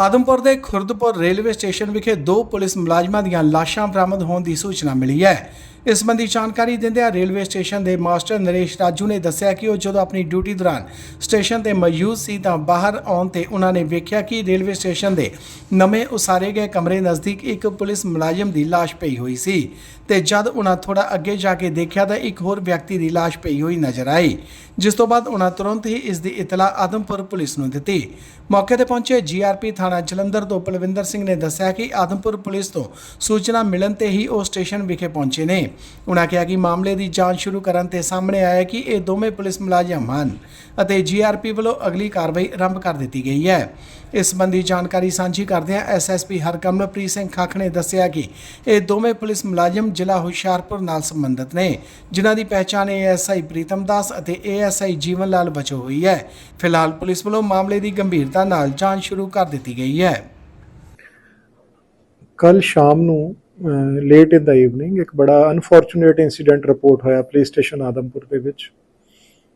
ਆਦਮਪੁਰ ਦੇ Khurdpur railway station ਵਿਖੇ ਦੋ ਪੁਲਿਸ ਮੁਲਾਜ਼ਮਾਂ ਦੀਆਂ ਲਾਸ਼ਾਂ ਬਰਾਮਦ ਹੋਣ ਦੀ ਸੂਚਨਾ ਮਿਲੀ ਹੈ। ਇਸ ਸੰਬੰਧੀ ਜਾਣਕਾਰੀ ਦਿੰਦਿਆਂ ਰੇਲਵੇ ਸਟੇਸ਼ਨ ਦੇ ਮਾਸਟਰ ਨਰੇਸ਼ ਰਾਜੂ ਨੇ ਦੱਸਿਆ ਕਿ ਉਹ ਜਦੋਂ ਆਪਣੀ ਡਿਊਟੀ ਦੌਰਾਨ ਸਟੇਸ਼ਨ ਤੇ ਮੌਜੂਦ ਸੀ ਤਾਂ ਬਾਹਰ ਆਉਣ ਤੇ ਉਹਨਾਂ ਨੇ ਵੇਖਿਆ ਕਿ ਰੇਲਵੇ ਸਟੇਸ਼ਨ ਦੇ ਨਵੇਂ ਉਸਾਰੇ ਗਏ ਕਮਰੇ ਨਜ਼ਦੀਕ ਇੱਕ ਪੁਲਿਸ ਮੁਲਾਜ਼ਮ ਦੀ ਲਾਸ਼ ਪਈ ਹੋਈ ਸੀ ਤੇ ਜਦ ਉਹਨਾਂ ਥੋੜਾ ਅੱਗੇ ਜਾ ਕੇ ਦੇਖਿਆ ਤਾਂ ਇੱਕ ਹੋਰ ਵਿਅਕਤੀ ਦੀ ਲਾਸ਼ ਪਈ ਹੋਈ ਨਜ਼ਰ ਆਈ, ਜਿਸ ਤੋਂ ਬਾਅਦ ਉਹਨਾਂ ਤੁਰੰਤ ਹੀ ਇਸ ਦੀ ਇਤਲਾਹ ਆਦਮਪੁਰ ਪੁਲਿਸ ਨੂੰ ਦਿੱਤੀ। ਮੌਕੇ ਤੇ ਪਹੁੰਚੇ ਜੀਆਰਪੀ ਥਾਣਾ ਜਲੰਧਰ ਤੋਂ ਪਲਵਿੰਦਰ ਸਿੰਘ ਨੇ ਦੱਸਿਆ ਕਿ ਆਦਮਪੁਰ ਪੁਲਿਸ ਤੋਂ ਸੂਚਨਾ ਮਿਲਣ ਤੇ ਹੀ ਉਹ ਸਟੇਸ਼ਨ ਵਿਖੇ ਪਹੁੰਚੇ ਨੇ। ਉਹਨਾਂ ਕਿਹਾ ਕਿ ਮਾਮਲੇ ਦੀ ਜਾਂਚ ਸ਼ੁਰੂ ਕਰਨ ਤੇ ਸਾਹਮਣੇ ਆਇਆ ਕਿ ਇਹ ਦੋਵੇਂ ਪੁਲਿਸ ਮੁਲਾਜ਼ਮ ਹਨ ਅਤੇ ਜੀਆਰਪੀ ਵੱਲੋਂ ਅਗਲੀ ਕਾਰਵਾਈ ਆਰੰਭ ਕਰ ਦਿੱਤੀ ਗਈ ਹੈ। ਇਸ ਸੰਬੰਧੀ ਜਾਣਕਾਰੀ ਸਾਂਝੀ ਕਰਦਿਆਂ ਐਸਐਸਪੀ ਹਰਕਮਲਪ੍ਰੀਤ ਸਿੰਘ ਖੱਖ ਨੇ ਦੱਸਿਆ ਕਿ ਇਹ ਦੋਵੇਂ ਪੁਲਿਸ ਮੁਲਾਜ਼ਮ ਜ਼ਿਲ੍ਹਾ ਹੁਸ਼ਿਆਰਪੁਰ ਨਾਲ ਸੰਬੰਧਿਤ ਨੇ, ਜਿਨ੍ਹਾਂ ਦੀ ਪਹਿਚਾਣ ਏਐਸਆਈ ਪ੍ਰੀਤਮ ਦਾਸ ਅਤੇ ਏਐਸਆਈ ਜੀਵਨ ਲਾਲ ਵਜੋਂ ਹੋਈ ਹੈ। ਫਿਲਹਾਲ ਪੁਲਿਸ ਵੱਲੋਂ ਮਾਮਲੇ ਦੀ ਗੰਭੀਰਤਾ ਨਾਲ ਜਾਂਚ ਸ਼ੁਰੂ ਕਰ ਦਿੱਤੀ ਗਈ ਹੈ। ਕੱਲ ਸ਼ਾਮ ਨੂੰ ਲੇਟ ਇਨ ਦਾ ਈਵਨਿੰਗ ਇੱਕ ਬੜਾ ਅਨਫੋਰਚੂਨੇਟ ਇਨਸੀਡੈਂਟ ਰਿਪੋਰਟ ਹੋਇਆ ਪੁਲਿਸ ਸਟੇਸ਼ਨ ਆਦਮਪੁਰ ਦੇ ਵਿੱਚ।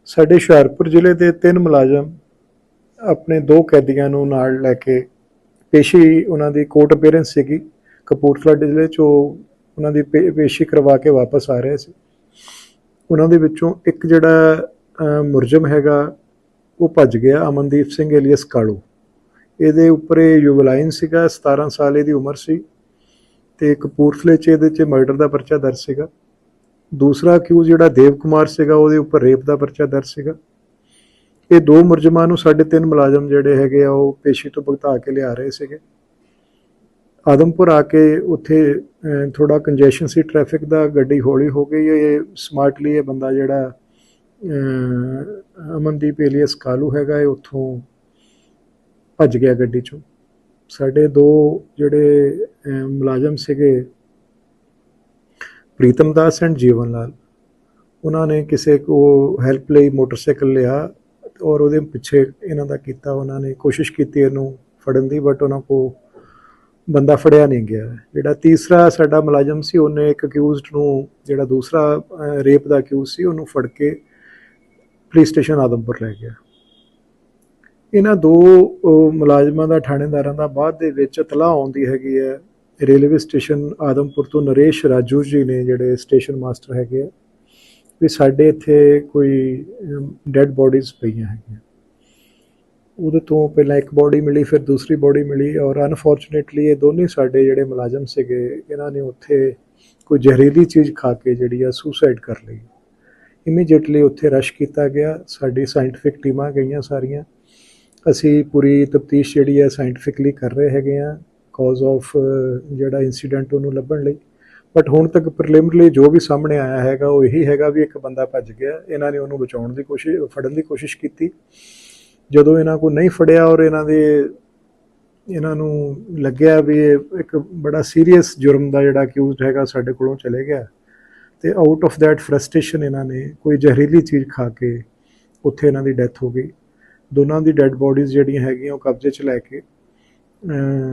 ਸਾਡੇ ਹੁਸ਼ਿਆਰਪੁਰ ਜ਼ਿਲ੍ਹੇ ਦੇ ਤਿੰਨ ਮੁਲਾਜ਼ਮ ਆਪਣੇ ਦੋ ਕੈਦੀਆਂ ਨੂੰ ਨਾਲ ਲੈ ਕੇ ਪੇਸ਼ੀ ਉਹਨਾਂ ਦੀ ਕੋਰਟ ਅਪੀਅਰੈਂਸ ਸੀਗੀ ਕਪੂਰਥਲਾ ਜ਼ਿਲ੍ਹੇ ਚੋਂ ਉਹਨਾਂ ਦੀ ਪੇ- ਪੇਸ਼ੀ ਕਰਵਾ ਕੇ ਵਾਪਸ ਆ ਰਹੇ ਸੀ। ਉਹਨਾਂ ਦੇ ਵਿੱਚੋਂ ਇੱਕ ਜਿਹੜਾ ਅਹ, ਮੁਰਜਮ ਹੈਗਾ ਉਹ ਭੱਜ ਗਿਆ ਅਮਨਦੀਪ ਸਿੰਘ ਏਲੀਅਸ ਕਾਲੂ। ਇਹਦੇ ਉੱਪਰ ਇਹ ਯੁਵਲਾਈਨ ਸੀਗਾ 17 ਸਾਲ ਇਹਦੀ ਉਮਰ ਸੀ ਤੇ ਕਪੂਰਥਲੇ 'ਚ ਇਹਦੇ 'ਚ ਮਰਡਰ ਦਾ ਪਰਚਾ ਦਰਜ ਸੀਗਾ। ਦੂਸਰਾ ਅਕਿਊਜ਼ ਜਿਹੜਾ ਦੇਵ ਕੁਮਾਰ ਸੀਗਾ ਉਹਦੇ ਉੱਪਰ ਰੇਪ ਦਾ ਪਰਚਾ ਦਰਜ ਸੀਗਾ। ਇਹ ਦੋ ਮੁਰਜਮਾਂ ਨੂੰ ਸਾਡੇ ਤਿੰਨ ਮੁਲਾਜ਼ਮ ਜਿਹੜੇ ਹੈਗੇ ਆ ਉਹ ਪੇਸ਼ੀ ਤੋਂ ਭੁਗਤਾ ਕੇ ਲਿਆ ਰਹੇ ਸੀਗੇ। ਆਦਮਪੁਰ ਆ ਕੇ ਉੱਥੇ ਅਹ, ਥੋੜਾ ਕੰਜੈਸ਼ਨ ਸੀ ਟ੍ਰੈਫਿਕ ਦਾ ਗੱਡੀ ਹੌਲੀ ਹੋ ਗਈ ਇਹ ਸਮਾਰਟਲੀ ਇਹ ਬੰਦਾ ਜਿਹੜਾ ਅਮਨਦੀਪ ਏਲੀਅਸ ਕਾਲੂ ਹੈਗਾ ਇਹ ਉੱਥੋਂ ਭੱਜ ਗਿਆ ਗੱਡੀ ਚੋਂ। ਸਾਡੇ ਦੋ ਜਿਹੜੇ ਮੁਲਾਜ਼ਮ ਸੀਗੇ, ਪ੍ਰੀਤਮ ਦਾਸ ਐਂਡ ਜੀਵਨ ਲਾਲ। ਉਹਨਾਂ ਨੇ ਕਿਸੇ ਕੋ ਹੈਲਪ ਲਈ ਮੋਟਰਸਾਈਕਲ ਲਿਆ ਔਰ ਉਹਦੇ ਪਿੱਛੇ ਇਹਨਾਂ ਦਾ ਕੀਤਾ, ਉਹਨਾਂ ਨੇ ਕੋਸ਼ਿਸ਼ ਕੀਤੀ ਇਹਨੂੰ ਫੜਨ ਦੀ ਬਟ ਉਹਨਾਂ ਕੋ ਬੰਦਾ ਫੜਿਆ ਨਹੀਂ ਗਿਆ। ਜਿਹੜਾ ਤੀਸਰਾ ਸਾਡਾ ਮੁਲਾਜ਼ਮ ਸੀ, ਉਹਨੇ ਇੱਕ ਅਕਿਊਜ਼ਡ ਨੂੰ, ਜਿਹੜਾ ਦੂਸਰਾ ਰੇਪ ਦਾ ਅਕਿਊਜ਼ ਸੀ, ਉਹਨੂੰ ਫੜ ਕੇ ਪੁਲਿਸ ਸਟੇਸ਼ਨ ਆਦਮਪੁਰ ਲੈ ਗਿਆ। ਇਹਨਾਂ ਦੋ ਮੁਲਾਜ਼ਮਾਂ ਦਾ, ਥਾਣੇਦਾਰਾਂ ਦਾ ਬਾਅਦ ਦੇ ਵਿੱਚ ਇਤਲਾਹ ਆਉਂਦੀ ਹੈਗੀ ਹੈ। ਰੇਲਵੇ ਸਟੇਸ਼ਨ ਆਦਮਪੁਰ ਤੋਂ ਨਰੇਸ਼ ਰਾਜੂ ਜੀ ਨੇ ਜਿਹੜੇ ਸਟੇਸ਼ਨ ਮਾਸਟਰ ਹੈਗੇ ਆ, ਵੀ ਸਾਡੇ ਇੱਥੇ ਕੋਈ ਡੈੱਡ ਬੋਡੀਜ਼ ਪਈਆਂ ਹੈਗੀਆਂ। ਉਹਦੇ ਤੋਂ ਪਹਿਲਾਂ ਇੱਕ ਬੋਡੀ ਮਿਲੀ, ਫਿਰ ਦੂਸਰੀ ਬੋਡੀ ਮਿਲੀ ਔਰ ਅਨਫੋਰਚੂਨੇਟਲੀ ਇਹ ਦੋਨੇ ਸਾਡੇ ਜਿਹੜੇ ਮੁਲਾਜ਼ਮ ਸੀਗੇ, ਇਹਨਾਂ ਨੇ ਉੱਥੇ ਕੋਈ ਜ਼ਹਿਰੀਲੀ ਚੀਜ਼ ਖਾ ਕੇ ਜਿਹੜੀ ਆ ਸੁਸਾਈਡ ਕਰ ਲਈ। ਇਮੀਡੀਏਟਲੀ ਉੱਥੇ ਰਸ਼ ਕੀਤਾ ਗਿਆ, ਸਾਡੀ ਸਾਇੰਟਿਫਿਕ ਟੀਮਾਂ ਗਈਆਂ ਸਾਰੀਆਂ। ਅਸੀਂ ਪੂਰੀ ਤਫਤੀਸ਼ ਜਿਹੜੀ ਹੈ ਸਾਇੰਟਿਫਿਕਲੀ ਕਰ ਰਹੇ ਹੈਗੇ ਆ ਕਾਜ਼ ਆਫ ਜਿਹੜਾ ਇਨਸੀਡੈਂਟ ਉਹਨੂੰ ਲੱਭਣ ਲਈ। ਬਟ ਹੁਣ ਤੱਕ ਪ੍ਰੀਲਿਮਿਨਰੀ ਜੋ ਵੀ ਸਾਹਮਣੇ ਆਇਆ ਹੈਗਾ, ਉਹ ਇਹੀ ਹੈਗਾ ਵੀ ਇੱਕ ਬੰਦਾ ਭੱਜ ਗਿਆ, ਇਹਨਾਂ ਨੇ ਉਹਨੂੰ ਬਚਾਉਣ ਦੀ ਕੋਸ਼ਿਸ਼, ਫੜਨ ਦੀ ਕੋਸ਼ਿਸ਼ ਕੀਤੀ। ਜਦੋਂ ਇਹਨਾਂ ਕੋ ਨਹੀਂ ਫੜਿਆ ਔਰ ਇਹਨਾਂ ਦੇ, ਇਹਨਾਂ ਨੂੰ ਲੱਗਿਆ ਵੀ ਇਹ ਇੱਕ ਬੜਾ ਸੀਰੀਅਸ ਜੁਰਮ ਦਾ ਜਿਹੜਾ ਅਕਿਊਜ਼ਡ ਹੈਗਾ ਸਾਡੇ ਕੋਲੋਂ ਚਲੇ ਗਿਆ। ਤੇ ਆਊਟ ਆਫ ਥੈਟ ਫਰਸਟ੍ਰੇਸ਼ਨ ਇਹਨਾਂ ਨੇ ਕੋਈ ਜ਼ਹਿਰੀਲੀ ਚੀਜ਼ ਖਾ ਕੇ ਉੱਥੇ ਇਹਨਾਂ ਦੀ ਡੈਥ ਹੋ ਗਈ। ਦੋਨਾਂ ਦੀ ਡੈੱਡ ਬੋਡੀਜ਼ ਜਿਹੜੀਆਂ ਹੈਗੀਆਂ ਉਹ ਕਬਜ਼ੇ 'ਚ ਲੈ ਕੇ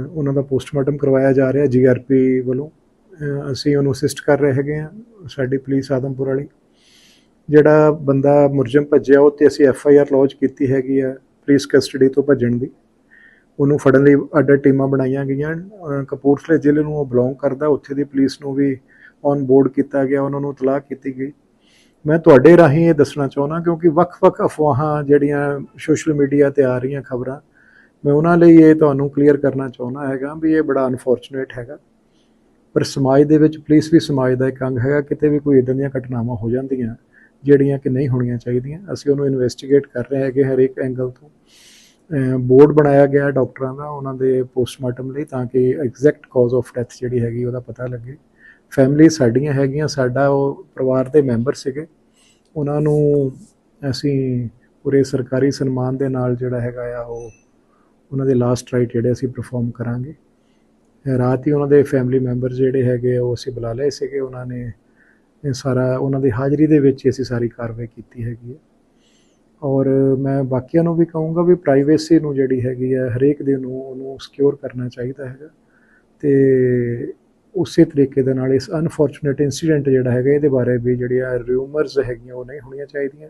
ਉਹਨਾਂ ਦਾ ਪੋਸਟਮਾਰਟਮ ਕਰਵਾਇਆ ਜਾ ਰਿਹਾ ਜੀਆਰਪੀ ਵੱਲੋਂ। ਅਸੀਂ ਉਹਨੂੰ ਅਸਿਸਟ ਕਰ ਰਹੇ ਹੈਗੇ ਆ ਸਾਡੀ ਪੁਲਿਸ ਆਦਮਪੁਰ ਵਾਲੀ। ਜਿਹੜਾ ਬੰਦਾ ਮੁਰਜਮ ਭੱਜਿਆ, ਉਹ ਤੇ ਅਸੀਂ ਐਫ ਆਈ ਆਰ ਲੌਂਚ ਕੀਤੀ ਹੈਗੀ ਆ ਪੁਲਿਸ ਕਸਟਡੀ ਤੋਂ ਭੱਜਣ ਦੀ। ਉਹਨੂੰ ਫੜਨ ਲਈ ਅੱਡ ਟੀਮਾਂ ਬਣਾਈਆਂ ਗਈਆਂ ਕਪੂਰਥਲੇ ਜ਼ਿਲ੍ਹੇ ਨੂੰ ਉਹ ਬਿਲੋਂਗ ਕਰਦਾ, ਉੱਥੇ ਦੀ ਪੁਲਿਸ ਨੂੰ ਵੀ ਔਨ ਬੋਰਡ ਕੀਤਾ ਗਿਆ, ਉਹਨਾਂ ਨੂੰ ਇਤਲਾਹ ਕੀਤੀ ਗਈ। ਮੈਂ ਤੁਹਾਡੇ ਰਾਹੀਂ ਇਹ ਦੱਸਣਾ ਚਾਹੁੰਦਾ ਕਿਉਂਕਿ ਵੱਖ-ਵੱਖ ਅਫਵਾਹਾਂ ਜਿਹੜੀਆਂ ਸੋਸ਼ਲ ਮੀਡੀਆ ਤੇ ਆ ਰਹੀਆਂ ਖਬਰਾਂ, ਮੈਂ ਉਹਨਾਂ ਲਈ ਇਹ ਤੁਹਾਨੂੰ ਕਲੀਅਰ ਕਰਨਾ ਚਾਹੁੰਦਾ ਹੈਗਾ ਵੀ ਇਹ ਬੜਾ ਅਨਫੋਰਚੂਨੇਟ ਹੈਗਾ। ਪਰ ਸਮਾਜ ਦੇ ਵਿੱਚ ਪੁਲਿਸ ਵੀ ਸਮਾਜ ਦਾ ਇੱਕ ਅੰਗ ਹੈਗਾ, ਕਿਤੇ ਵੀ ਕੋਈ ਇਦਾਂ ਦੀਆਂ ਘਟਨਾਵਾਂ ਹੋ ਜਾਂਦੀਆਂ ਜਿਹੜੀਆਂ ਕਿ ਨਹੀਂ ਹੋਣੀਆਂ ਚਾਹੀਦੀਆਂ। ਅਸੀਂ ਉਹਨੂੰ ਇਨਵੈਸਟੀਗੇਟ ਕਰ ਰਹੇ ਹੈਗੇ ਹਰੇਕ ਐਂਗਲ ਤੋਂ। ਬੋਰਡ ਬਣਾਇਆ ਗਿਆ ਡਾਕਟਰਾਂ ਦਾ ਉਹਨਾਂ ਦੇ ਪੋਸਟਮਾਰਟਮ ਲਈ ਤਾਂ ਕਿ ਐਗਜ਼ੈਕਟ ਕਾਜ਼ ਆਫ ਡੈਥ ਜਿਹੜੀ ਹੈਗੀ ਉਹਦਾ ਪਤਾ ਲੱਗੇ। ਫੈਮਿਲੀ ਸਾਡੀਆਂ ਹੈਗੀਆਂ, ਸਾਡਾ ਉਹ ਪਰਿਵਾਰ ਦੇ ਮੈਂਬਰ ਸੀਗੇ। ਉਹਨਾਂ ਨੂੰ ਅਸੀਂ ਪੂਰੇ ਸਰਕਾਰੀ ਸਨਮਾਨ ਦੇ ਨਾਲ ਜਿਹੜਾ ਹੈਗਾ ਆ ਉਹ ਉਹਨਾਂ ਦੇ ਲਾਸਟ ਰਾਈਟ ਜਿਹੜੇ ਅਸੀਂ ਪਰਫਾਰਮ ਕਰਾਂਗੇ। ਰਾਤ ਹੀ ਉਹਨਾਂ ਦੇ ਫੈਮਿਲੀ ਮੈਂਬਰ ਜਿਹੜੇ ਹੈਗੇ ਆ, ਉਹ ਅਸੀਂ ਬੁਲਾ ਲਏ ਸੀਗੇ। ਉਹਨਾਂ ਨੇ ਇਹ ਸਾਰਾ ਉਹਨਾਂ ਦੀ ਹਾਜ਼ਰੀ ਦੇ ਵਿੱਚ ਹੀ ਅਸੀਂ ਸਾਰੀ ਕਾਰਵਾਈ ਕੀਤੀ ਹੈਗੀ ਹੈ ਔਰ ਮੈਂ ਬਾਕੀਆਂ ਨੂੰ ਵੀ ਕਹੂੰਗਾ ਵੀ ਪ੍ਰਾਈਵੇਸੀ ਨੂੰ ਜਿਹੜੀ ਹੈਗੀ ਹੈ ਹਰੇਕ ਦੇ ਨੂੰ ਉਹਨੂੰ ਸਿਕਿਉਰ ਕਰਨਾ ਚਾਹੀਦਾ ਹੈਗਾ। ਤੇ ਉਸੇ ਤਰੀਕੇ ਦੇ ਨਾਲ ਇਸ ਅਨਫੋਰਚੂਨੇਟ ਇਨਸੀਡੈਂਟ ਜਿਹੜਾ ਹੈਗਾ, ਇਹਦੇ ਬਾਰੇ ਵੀ ਜਿਹੜੀਆਂ ਰਿਊਮਰਸ ਹੈਗੀਆਂ, ਉਹ ਨਹੀਂ ਹੋਣੀਆਂ ਚਾਹੀਦੀਆਂ।